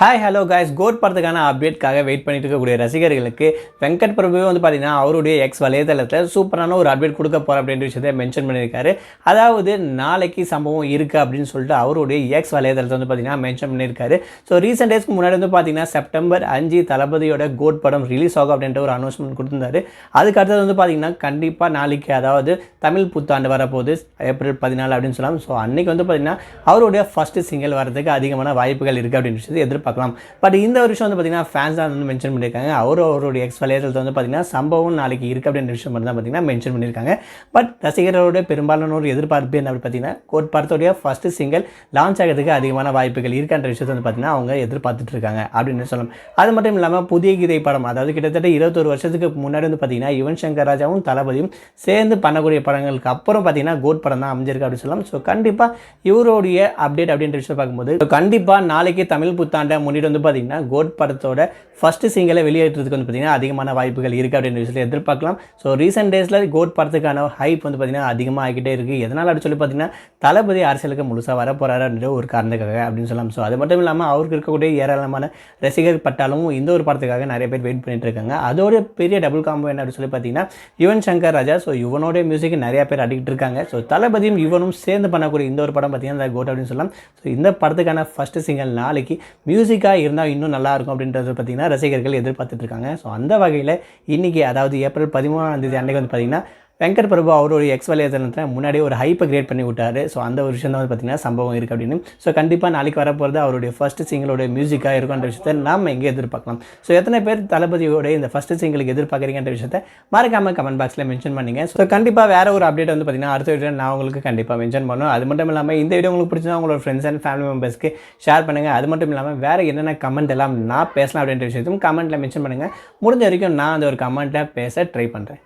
Hi hello guys code படத்துக்கான அப்டேட்காக wait பண்ணிட்டு இருக்கக்கூடிய ரசிகர்களுக்கு வெங்கட் பிரபுவே வந்து பார்த்தீங்கன்னா அவருடைய எக்ஸ் வலைதளத்தில் சூப்பரான ஒரு அப்டேட் கொடுக்க போகிற அப்படின்ற விஷயத்தை மென்ஷன் பண்ணியிருக்காரு. அதாவது நாளைக்கு சம்பவம் இருக்குது அப்படின்னு சொல்லிட்டு அவருடைய எக்ஸ் வலைதளத்தை வந்து பார்த்தீங்கன்னா மென்ஷன் பண்ணியிருக்காரு. ஸோ ரீசெண்ட் டேஸ்க்கு முன்னாடி வந்து பார்த்தீங்கன்னா செப்டம்பர் அஞ்சு தளபதியோட கோட் படம் ரிலீஸ் ஆகும் அப்படின்ற ஒரு அனௌன்ஸ்மெண்ட் கொடுத்துருந்தாரு. அதுக்கு அடுத்தது வந்து பார்த்தீங்கன்னா கண்டிப்பாக நாளைக்கு அதாவது தமிழ் புத்தாண்டு வரப்போகுது ஏப்ரல் பதினாலு அப்படின்னு சொல்லலாம் ஸோ அன்றைக்கி வந்து பார்த்தீங்கன்னா அவருடைய ஃபஸ்ட்டு சிங்கிள் வரதுக்கு அதிகமான வாய்ப்புகள் இருக்குது அப்படின்னு சொல்லி பார்க்கலாம். பட் இந்த வருஷம் வந்து பார்த்தீங்கன்னா ஃபேன்ஸ் தான் வந்து மென்ஷன் பண்ணியிருக்காங்க அவரும் அவருடைய எக்ஸ் வலையத்தில் வந்து பார்த்தீங்கன்னா சம்பவம் நாளைக்கு இருக்குது அப்படின்ற விஷயம் மட்டும் தான் பார்த்தீங்கன்னா மென்ஷன் பண்ணியிருக்காங்க பட் ரசிகர்களோட பெரும்பாலான ஒரு எதிர்பார்ப்பு என்ன அப்படி பார்த்தீங்கன்னா கோட் படத்துடைய ஃபஸ்ட்டு சிங்கிள் லான்ச் ஆகிறதுக்கு அதிகமான வாய்ப்புகள் இருக்கின்ற விஷயத்தை வந்து பார்த்தீங்கன்னா அவங்க எதிர்பார்த்துட்டு இருக்காங்க அப்படின்னு சொல்லலாம் அது மட்டும் இல்லாமல் புதிய கீதை படம் அதாவது கிட்டத்தட்ட இருபத்தொரு வருஷத்துக்கு முன்னாடி வந்து பார்த்தீங்கன்னா யுவன் சங்கர் ராஜாவும் தளபதியும் சேர்ந்து பண்ணக்கூடிய படங்களுக்கு அப்புறம் பார்த்தீங்கன்னா கோட் படம் தான் அமைஞ்சிருக்கு அப்படின்னு சொல்லலாம். ஸோ கண்டிப்பாக இவருடைய அப்டேட் அப்படின்ற விஷயம் பார்க்கும்போது கண்டிப்பாக நாளைக்கு தமிழ் புத்தாண்டை முன்னிட்டு வந்து பார்த்திங்கன்னா கோட் படத்தோட ஃபஸ்ட்டு சிங்கிளை வெளியேற்றதுக்கு வந்து பார்த்தீங்கன்னா அதிகமான வாய்ப்புகள் இருக்குது அப்படின்னு சொல்லி எதிர்பார்க்கலாம். ஸோ ரீசெண்ட் டேஸில் கோட் படத்துக்கான ஹைப் வந்து பார்த்தீங்கன்னா அதிகமாக ஆகிட்டே இருக்குது எதனால் அப்படின்னு சொல்லி பார்த்தீங்கன்னா தளபதி அரசியலுக்கு முழுசாக வர போகிறாருன்ற ஒரு காரணத்துக்காக அப்படின்னு சொல்லலாம். ஸோ அது மட்டும் இல்லாமல் அவருக்கு இருக்கக்கூடிய ஏராளமான ரசிகர் பட்டாலும் இந்த ஒரு படத்துக்காக நிறைய பேர் வெயிட் பண்ணிட்டு இருக்காங்க. அதோட பெரிய டபுள் காம்போ என்ன அப்படின்னு சொல்லி பார்த்தீங்கன்னா யுவன் சங்கர் ராஜா. ஸோ யுவனோட மியூசிக் நிறைய பேர் அடிக்கிட்டு இருக்காங்க. ஸோ தளபதியும் யுவனும் சேர்ந்து பண்ணக்கூடிய இந்த ஒரு படம் பார்த்தீங்கன்னா கோட் அப்படின்னு சொல்லலாம். ஸோ இந்த படத்துக்கான ஃபஸ்ட்டு சிங்கிள் நாளைக்கு மியூசிக்காக இருந்தால் இன்னும் நல்லா இருக்கும் அப்படின்றது பார்த்தீங்கன்னா ரசிகர்கள் எதிர்பார்த்துட்ருக்காங்க ஸோ அந்த வகையில் இன்றைக்கி அதாவது ஏப்ரல் பதிமூணாம் தேதி அன்றைக்கி வந்து பார்த்திங்கன்னா வெங்கட் பிரபு அவருடைய எக்ஸ் வலைதளத்தில் முன்னாடியே ஒரு ஹைப்பை கிரியேட் பண்ணி விட்டார். ஸோ அந்த ஒரு விஷயம் தான் வந்து பார்த்தீங்கன்னா சம்பவம் இருக்குது அப்படின்னு. ஸோ கண்டிப்பாக நாளைக்கு வரப்போகிறது அவருடைய ஃபஸ்ட்டு சிங்கிளோட மியூசிக்காக இருக்கும்ன்ற விஷயத்தை நாம் எங்கே எதிர்பார்க்கலாம். ஸோ எத்தனை பேர் தளபதியோட இந்த ஃபஸ்ட்டு சிங்கிளுக்கு எதிர்பார்க்குறீங்கன்ற விஷயத்தை மறக்காமல் கமெண்ட் பாக்ஸில் மென்ஷன் பண்ணிங்க. ஸோ கண்டிப்பாக வேறு ஒரு அப்டேட் வந்து பார்த்தீங்கன்னா அடுத்த வீடியோ நான் உங்களுக்கு கண்டிப்பாக மென்ஷன் பண்ணுவோம் அது மட்டும் இல்லாமல் இந்த வீடியோ உங்களுக்கு பிடிச்சா உங்களோட ஃப்ரெண்ட்ஸ் அண்ட் ஃபேமிலி மெம்பர்ஸ்க்கு ஷேர் பண்ணுங்கள் அது மட்டும் இல்லாமல் வேறு என்னென்ன கமெண்ட் எல்லாம் நான் பேசலாம் அப்படின்ற விஷயத்தையும் கமெண்ட்டில் மென்ஷன் பண்ணுங்கள் முடிஞ்ச வரைக்கும் நான் அந்த ஒரு கமெண்ட்டை பேச ட்ரை பண்ணுறேன்